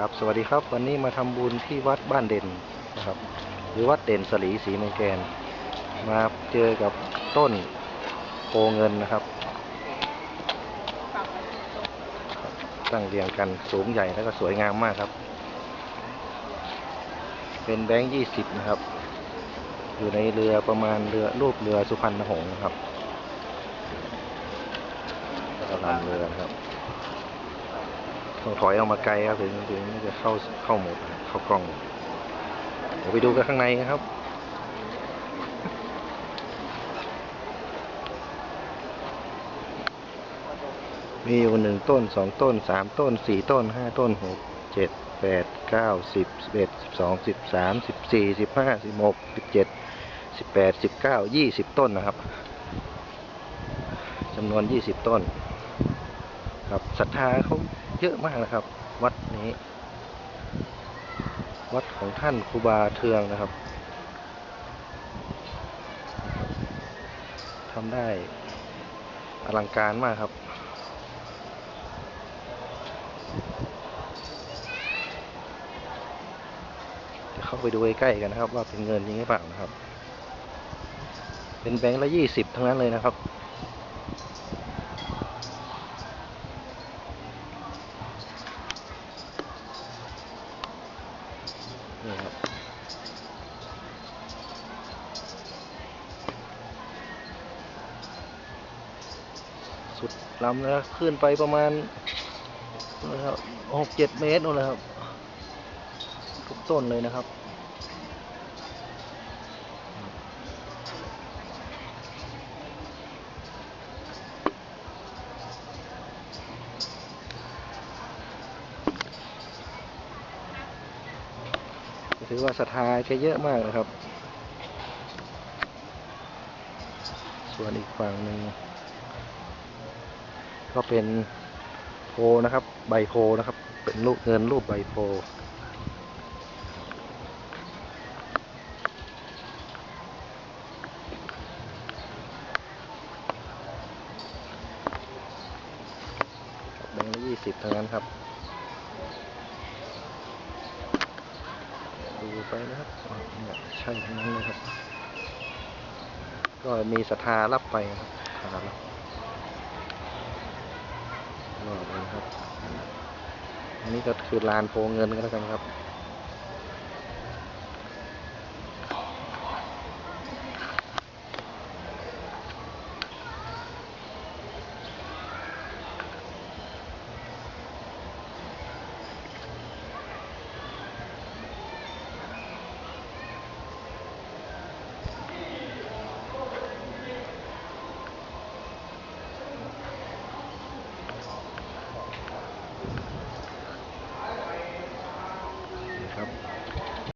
ครับสวัสดีครับวันนี้มาทำบุญที่วัดบ้านเด่นนะครับ หรือวัดเด่นสลีสีเมืองแกน มาเจอกับต้นโพเงินนะครับ ตั้งเรียงกันสูงใหญ่แล้วก็สวยงามมากครับ เป็นแบงค์ยี่สิบนะครับ อยู่ในเรือประมาณเรือรูปเรือสุพรรณหงส์นะครับก็ลำเรือนะครับ ต้องถอยออกมาไกลครับถึงถึงจะเข้าเข้าหมดเข้ากล้องเดี๋ยวไปดูกันข้างในครับมีอยู่หนึ่งต้นสองต้นสามต้นสี่ต้นห้าต้นหกเจ็ดแปดเก้าสิบสิบเอ็ดสิบสองสิบสามสิบสี่สิบห้าสิบหกสิบเจ็ดสิบแปดสิบเก้ายี่สิบต้นนะครับจำนวนยี่สิบต้น ครับศรัทธาเขาเยอะมากนะครับ วัดนี้ วัดของท่านครูบาเทืองนะครับทำได้อลังการมากครับเดี๋ยวเข้าไปดูใกล้ๆกันนะครับ ว่าเป็นเงินจริงหรือเปล่านะครับ เป็นแบงค์ละยี่สิบทั้งนั้นเลยนะครับ นี่ครับสุดลำนะครับขึ้นไปประมาณนะครับหกเจ็ดเมตรนู่นเลยครับ ทุกต้นเลยนะครับ ถือว่าศรัทธาแกเยอะมากนะครับ ส่วนอีกฝั่งหนึ่งก็เป็นโพนะครับ ใบโพนะครับ เป็นรูปเงินรูปใบโพแบงค์ละยี่สิบเทั้งนั้นครับ ดูไปนะครับเนี่ยใช่ทั้งนั้นเลยครับ ก็มีศรัทธารับไปครับศรัทธารับรอบเลยครับ อันนี้ก็คือลานโพเงินก็แล้วกันครับ